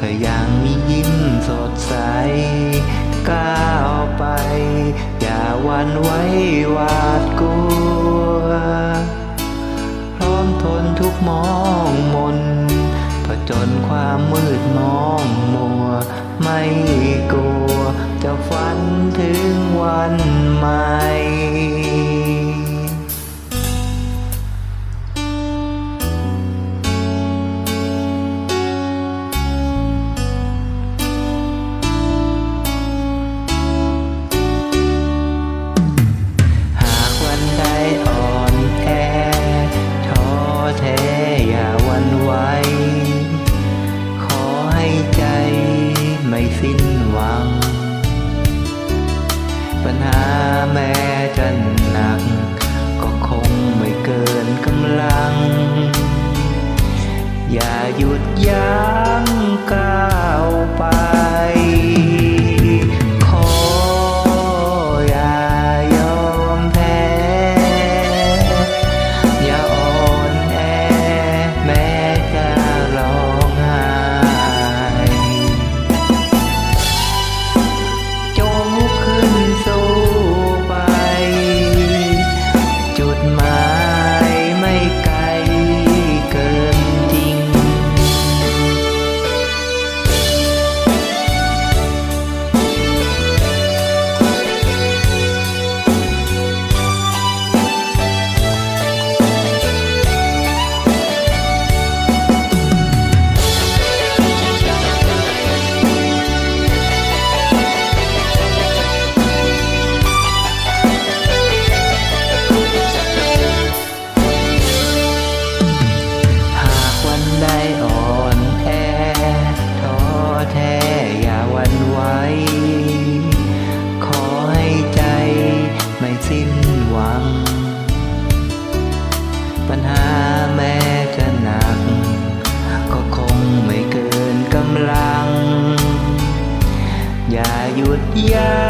ก็ยังมียิ้มสดใส ก้าวไป อย่าวันไว้หวาดกลัว พร้อมทนทุกมองมนผจญความมืดมองมัว ไม่กลัว จะฝันถึงวันใหม่ Yeah.